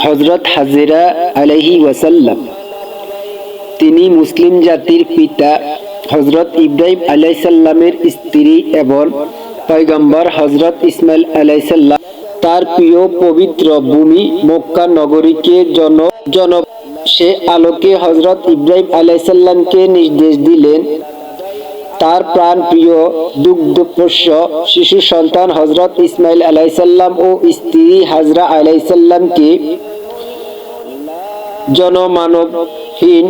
হজরত হাজিরা আলহি ওয়াসাল্লাম। তিনি মুসলিম জাতির পিতা হজরত ইব্রাহিম আলাইসাল্লামের স্ত্রী এবং পয়গম্বর হজরত ইসমাইল আলাইসাল্লাম তার প্রিয় পবিত্র ভূমি মক্কা নগরীকে জন জন, সে আলোকে হজরত ইব্রাহিম আলাইসাল্লামকে নির্দেশ দিলেন তার প্রাণ প্রিয় দুগ্ধপোষ্য শিশু সন্তান হজরত ইসমাইল আলাইসাল্লাম ও স্ত্রী হাজরা আলাইসাল্লামকে জনমানবহীন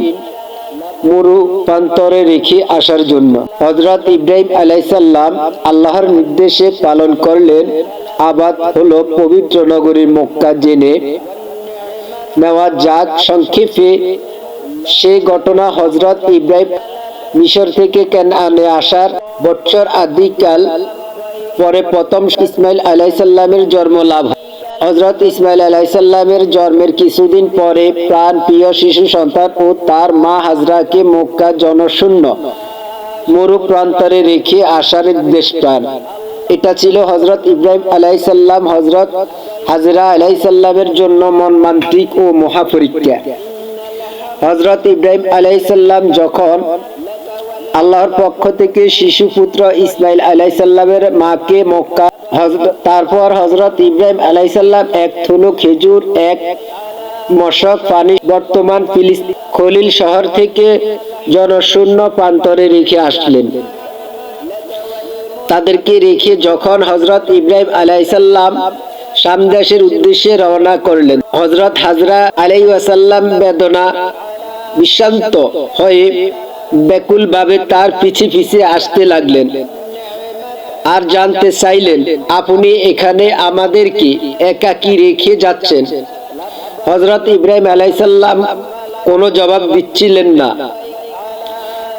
মরু প্রান্তরে রেখে আসার জন্য। হজরত ইব্রাহিম আলাইসাল্লাম আল্লাহর নির্দেশে পালন করলেন। আবাদ হলো পবিত্র নগরীর মক্কা জেনে নেওয়া যাক। সংক্ষেপে সে ঘটনা হজরত ইব্রাহিম মিশর থেকে আনে আসার বছর আদিকাল পরে প্রথম ইসমাইল আলাইসাল্লামের জন্ম লাভ হজরত ইসমাইল আলাইসাল্লামের জন্মের কিছুদিন পরে প্রাণ প্রিয় শিশু সন্তান ও তার মা হাজরাকে মক্কা জনশূন্য মরু প্রান্তরে রেখে আসার নির্দেশ পান এটা ছিল হজরত ইব্রাহিম আলাইসাল্লাম হজরত হাজরা আলাইসাল্লামের জন্য মনমান্ত্রিক ও মহাপরীক্ষা হজরত ইব্রাহিম আলাইসাল্লাম যখন আল্লাহর পক্ষ থেকে শিশু পুত্র ইসমাইল আলাইসাল্লামের মাকে মক্কা তারপর হজরত ইব্রাহিম আলাইসাল্লাম এক থুলু খেজুর, এক মশক পানি বর্তমান খলিল শহর থেকে জনশূন্য প্রান্তরে রেখে আসলেন। তাদেরকে রেখে যখন হজরত ইব্রাহিম আলাইসাল্লাম সামদেশের উদ্দেশ্যে রওনা করলেন হজরত হাজরা আলাই বেদনা বিশান্ত হয়ে ব্যাকুল ভাবে তার পিছে পিছে আসতে লাগলেন আর জানতে চাইলেন, আপনি এখানে আমাদেরকে একাকি রেখে যাচ্ছেন? হজরত ইব্রাহিম আলাইসাল্লাম কোনো জবাব দিচ্ছিলেন না।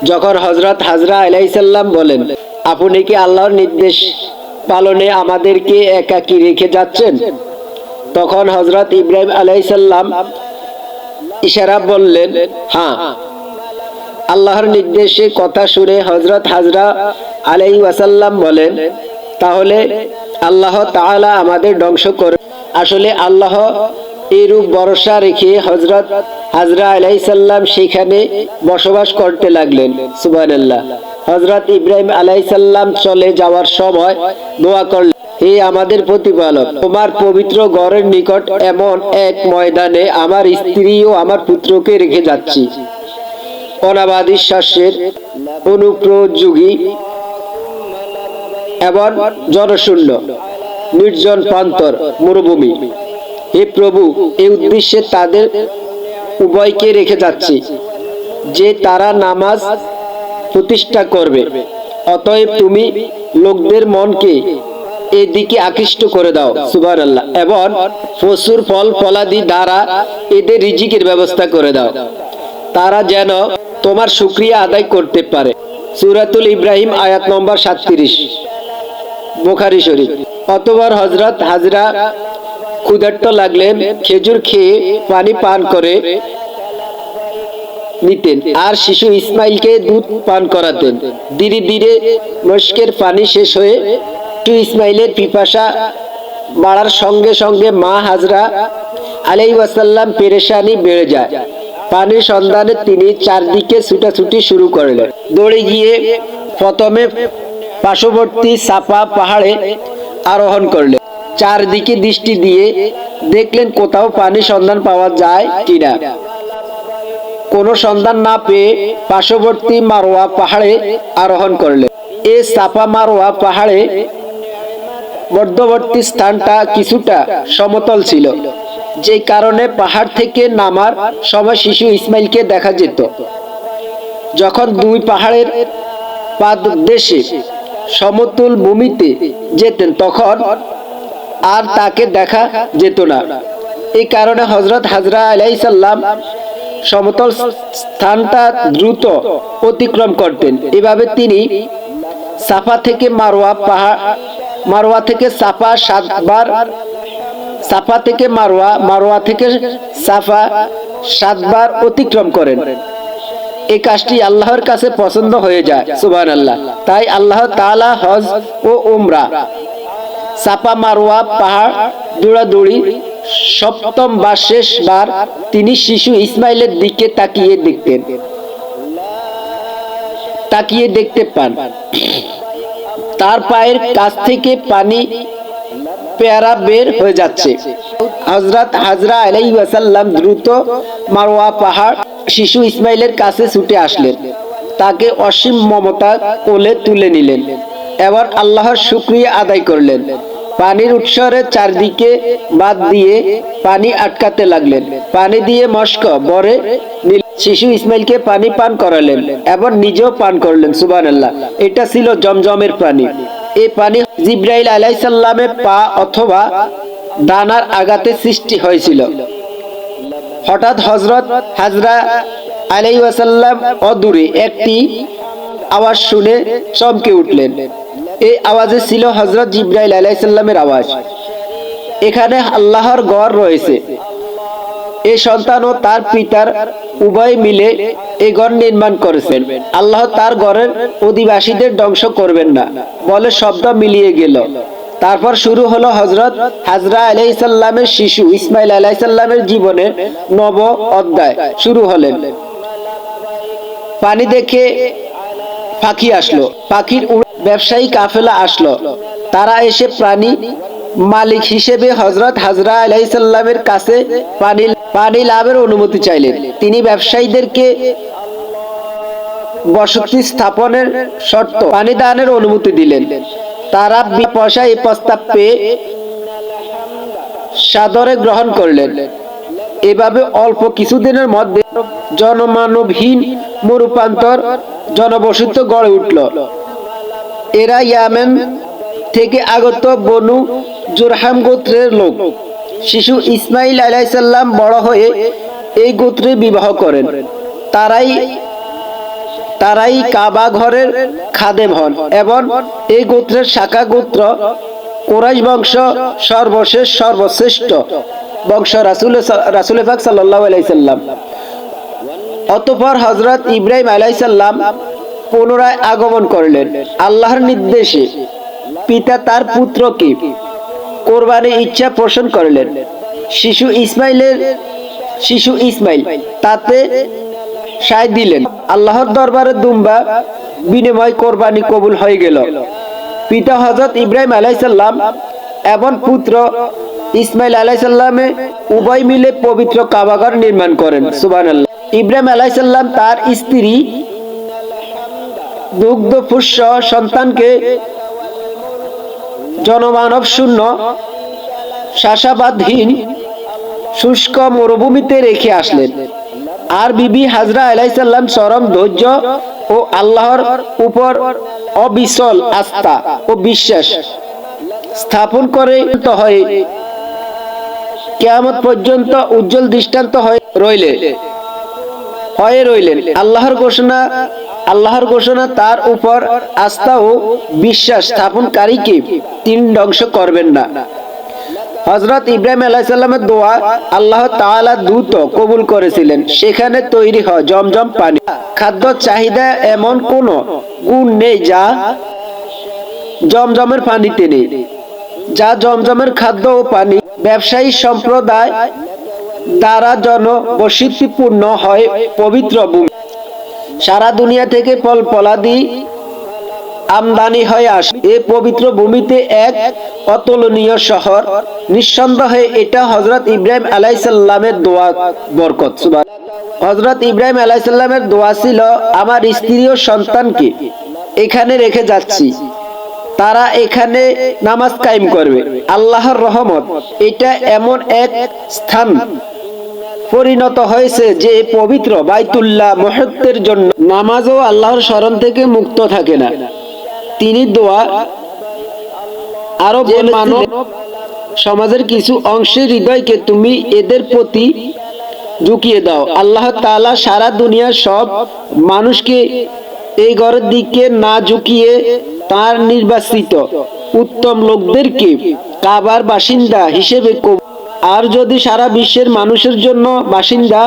যখন হজরত হাজরা আলাইসাল্লাম বলেন, আপনি কি আল্লাহর নির্দেশ পালনে আমাদেরকে একাকি রেখে যাচ্ছেন? তখন হজরত ইব্রাহিম আলাইসাল্লাম ইশারা বললেন হ্যাঁ আল্লাহর নির্দেশে কথা শুনে হজরত হাজরা আলাই ওয়াসাল্লাম বলেন, তাহলে আল্লাহ তাআলা আমাদের ধ্বংস করে আসলে আল্লাহ এরূপ ভরসা রেখে হজরত হাজরা আলাই সাল্লাম সেখানে বসবাস করতে লাগলেন। সুবহানাল্লাহ। হজরত ইব্রাহিম আলাই সাল্লাম চলে যাওয়ার সময় দোয়া করলেন, হে আমাদের প্রতিপালক, তোমার পবিত্র গড়ের নিকট এমন এক ময়দানে আমার স্ত্রী ও আমার পুত্রকে রেখে যাচ্ছি। অনাবাদী শ্বাসের অনুপ্রযোগী এবং জনশূন্য, নির্জন প্রান্তর, মরুভূমি। হে প্রভু এই উদ্দেশ্যে তাদের উভয়কে রেখে যাচ্ছি, যে তারা নামাজ প্রতিষ্ঠা করবে। অতএব তুমি লোকদের মনকে এদিকে আকৃষ্ট করে দাও সুবান আল্লাহ এবং প্রচুর ফল ফলাদি দ্বারা এদের রিজিকের ব্যবস্থা করে দাও। তারা যেন তোমার শুক্রিয়া আদায় করতে পারে। সুরাতুল ইব্রাহিম আয়াত নম্বর সাতত্রিশ। বোখারি শরীফ। অতবার হজরত হাজরা ক্ষুধার্ত লাগলেন, খেজুর খেয়ে পানি পান করে নিতেন আর শিশু ইসমাইলকে দুধ পান করাতেন। ধীরে ধীরে মস্কের পানি শেষ হয়ে একটু ইসমাইলের পিপাসা বাড়ার সঙ্গে সঙ্গে মা হাজরা আলাই ওয়াসাল্লাম পেরেশানি বেড়ে যায়। পানির সন্ধানে তিনি চারদিকে ছুটাছুটি শুরু করলেন। দৌড়ে গিয়ে প্রথমে পার্শ্ববর্তী সাপা পাহাড়ে আরোহণ করলেন। চারদিকে দৃষ্টি দিয়ে দেখলেন কোথাও পানি সন্ধান পাওয়া যায় কিনা। কোনো সন্ধান না পেয়ে পার্শ্ববর্তী মারোয়া পাহাড়ে আরোহণ করলেন। এ সাপা মারোয়া পাহাড়ে মধ্যবর্তী স্থানটা কিছুটা সমতল ছিল। যে কারণে পাহাড় থেকে নামার সময় শিশু ইসমাইলকে দেখা যেত। যখন দুই পাহাড়ের পাদদেশে সমতল ভূমিতে যেতেন, তখন আর তাকে দেখা যেত না। এই কারণে হজরত হাজরা আলাইসাল্লাম সমতল স্থানটা দ্রুত অতিক্রম করতেন। এভাবে তিনি সাফা থেকে মারোয়া পাহাড় মারোয়া থেকে সাফা সাতবার সাফা থেকে মারোয়া মারোয়া থেকে সাফা সাতবার অতিক্রম করেন। এই কাজটি আল্লাহর কাছে পছন্দ হয়ে যায় সুবান আল্লাহ তাই আল্লাহ তাআলা হজ ও উমরা সাপা মারোয়া, পাহাড়, দৌড়াদৌড়ি, সপ্তম বা শেষবার তিনি শিশু ইসমাইলের দিকে তাকিয়ে দেখতেন, তাকিয়ে দেখতে পান। তার পায়ের কাছ থেকে পানি পেয়ারা বের হয়ে যাচ্ছে। হজরত হাজরা আলাই ওয়াসাল্লাম দ্রুত মারোয়া পাহাড় শিশু ইসমাইলের কাছে ছুটে আসলেন। তাকে অসীম মমতা কোলে তুলে নিলেন। এবার আল্লাহর শুক্রিয়া আদায় করলেন। পানির উৎসরের চারদিকে বাদ দিয়ে পানি আটকাতে লাগলেন। পানি দিয়ে মস্ক বরে শিশু ইসমাইলকে পানি পান করালেন। এবং নিজেও পান করলেন সুবান এটা ছিল জমজমের পানি। এই পানি জিব্রাইল আলাইসাল্লামের পা অথবা দানার আঘাতে সৃষ্টি হয়েছিল। হঠাৎ হজরত হাজরা আলাই ওয়াসাল্লাম অদূরে একটি আওয়াজ শুনে চমকে উঠলেন। এই আওয়াজে ছিল হজরত জিব্রাইল আলাইসাল্লামের আওয়াজ। এখানে আল্লাহর গড় রয়েছে। এই সন্তান ও তার পিতার উভয় মিলে এই গড় নির্মাণ করেছেন। আল্লাহ তার গড়ের অধিবাসীদের ধ্বংস করবেন না। বলে শব্দ মিলিয়ে গেল। তারপর শুরু হলো হজরত হাজরা শিশু ইসমাইল আলাইসাল্লামের জীবনের নব অধ্যায়। শুরু হলেন। পানি দেখে পাখি আসলো। পাখির ব্যবসায়ী কাফেলা আসলো। তারা এসে প্রাণী মালিক হিসেবে হজরত হাজরা আলাইসাল্লামের কাছে পানি পানি লাভের অনুমতি চাইলেন। তিনি ব্যবসায়ীদেরকে বসতি স্থাপনের শর্ত, পানি দানের অনুমতি দিলেন। তারা পয়সা এই প্রস্তাব পেয়ে সাদরে গ্রহণ করলেন। এভাবে অল্প কিছুদিনের মধ্যে জনমানবহীন মরুপান্তর জনবসতি গড়ে উঠল। এরা ইয়ামেন থেকে আগত বনু জোরহাম গোত্রের লোক। শিশু ইসমাইল আলাইসাল্লাম বড় হয়ে এই গোত্রে বিবাহ করেন। তারাই তারাই কাবা ঘরের খাদেম হন এবং এই গোত্রের শাখা গোত্র কোরাইশ বংশ সর্বশেষ সর্বশ্রেষ্ঠ বংশ রাসুল রাসুল পাক সাল্লাহ আলাইসাল্লাম অতঃপর হজরত ইব্রাহিম আলাইসাল্লাম পুনরায় আগমন করলেন। আল্লাহর নির্দেশে পিতা তার পুত্রকে কোরবানির ইচ্ছা পোষণ করলেন। শিশু ইসমাইলের শিশু ইসমাইল তাতে সায় দিলেন। আল্লাহর দরবারে দুম্বা বিনিময় কোরবানি কবুল হয়ে গেল। পিতা হজরত ইব্রাহিম আলাইসাল্লাম এবং পুত্র ইসমাইল আলাইসাল্লামে উভয় মিলে পবিত্র কাবাগর নির্মাণ করেন। সুবান ইব্রাহিম আলাইসাল্লাম তার স্ত্রী দুগ্ধ পুষ্য সন্তানকে জনমানব শূন্য, শাসাবাদহীন, শুষ্ক মরুভূমিতে রেখে আসলেন। আর বিবি হাজরা আলাইসাল্লাম চরম ধৈর্য ও আল্লাহর উপর অবিচল আস্থা ও বিশ্বাস স্থাপন করে হয় কেয়ামত পর্যন্ত উজ্জ্বল দৃষ্টান্ত হয়ে রইলে হয়ে রইলেন। আল্লাহর ঘোষণা আল্লাহর ঘোষণা তার উপর আস্থা ও বিশ্বাস স্থাপনকারীকে তিন ধ্বংস করবেন না। হজরত ইব্রাহিম আলাইসাল্লামের দোয়া আল্লাহ তাআলা দ্রুত কবুল করেছিলেন। সেখানে তৈরি হয় জমজম পানি। খাদ্য চাহিদা এমন কোন গুণ নেই যা জমজমের পানিতে নেই যা জমজমের খাদ্য ও পানি ব্যবসায়ী সম্প্রদায় দ্বারা জনবসতিপূর্ণ হয় পবিত্র ভূমি। সারা দুনিয়া থেকে ফল ফলাদি আমদানি হয়ে আসে। এই পবিত্র ভূমিতে এক অতুলনীয় শহর। নিঃসন্দেহে এটা হজরত ইব্রাহিম আলাইসাল্লামের দোয়া বরকত। হজরত ইব্রাহিম আলাইসাল্লামের দোয়া ছিল, আমার স্ত্রী ও সন্তানকে এখানে রেখে যাচ্ছি। তারা এখানে নামাজ কায়েম করবে। আল্লাহর রহমত। এটা এমন এক স্থান পরিণত হয়েছে যে পবিত্র বাইতুল্লাহ মহত্বের জন্য নামাজও আল্লাহর স্মরণ থেকে মুক্ত থাকে না। তিনি দোয়া আরও মানব সমাজের কিছু অংশের হৃদয়কে তুমি এদের প্রতি ঝুঁকিয়ে দাও। আল্লাহ তাআলা সারা দুনিয়ার সব মানুষকে এই ঘরের দিকে না ঝুঁকিয়ে তার নির্বাচিত উত্তম লোকদেরকে কাবার বাসিন্দা হিসেবে আর যদি সারা বিশ্বের মানুষের জন্য বাসিন্দা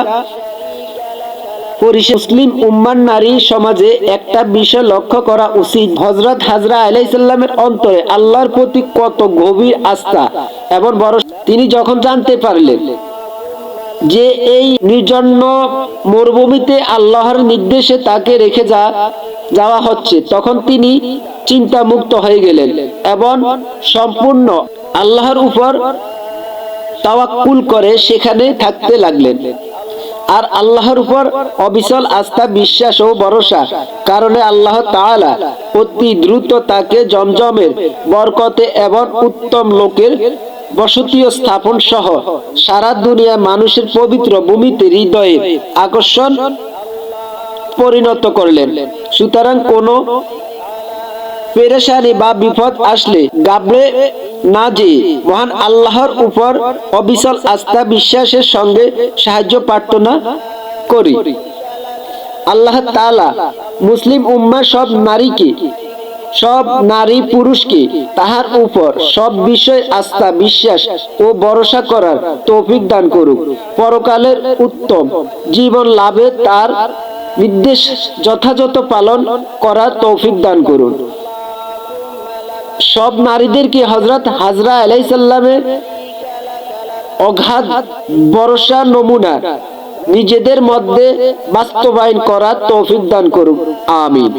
মুসলিম উম্মান নারী সমাজে একটা বিষয় লক্ষ্য করা উচিত। হজরত হাজরা আলাইসাল্লামের অন্তরে আল্লাহর প্রতি কত গভীর আস্থা এবং বড় তিনি যখন জানতে পারলেন যে এই নির্জন্য মরুভূমিতে আল্লাহর নির্দেশে তাকে রেখে যা, যাওয়া হচ্ছে, তখন তিনি চিন্তামুক্ত হয়ে গেলেন এবং সম্পূর্ণ আল্লাহর উপর তাওয়াক্কুল করে সেখানে থাকতে লাগলেন। আর আল্লাহর উপর অবিচল আস্থা, বিশ্বাস ও ভরসা, কারণে আল্লাহ তাআলা অতি দ্রুত তাকে জমজমের বরকতে এবং উত্তম লোকের বসতি স্থাপন সহ সারা দুনিয়া মানুষের পবিত্র ভূমিতে হৃদয়ে আকর্ষণ পরিণত করলেন। সুতরাং কোনো পেরেশানি বা বিপদ আসলে গাবড়ে না যে মহান আল্লাহর উপর অবিচল আস্থা বিশ্বাসের সঙ্গে সাহায্য প্রার্থনা করি। আল্লাহ তাআলা মুসলিম উম্মার সব নারীকে, সব নারী পুরুষকে তাহার উপর সব বিষয় আস্থা, বিশ্বাস ও ভরসা করার তৌফিক দান করুক। পরকালের উত্তম জীবন লাভে তার নির্দেশ যথাযথ পালন করার তৌফিক দান করুন। সব নারীদেরকে হজরত হাজরা আলাইসাল্লামের অগাধ ভরসা, নমুনা? নিজেদের মধ্যে বাস্তবায়ন করার তৌফিক দান করুক। আমিন।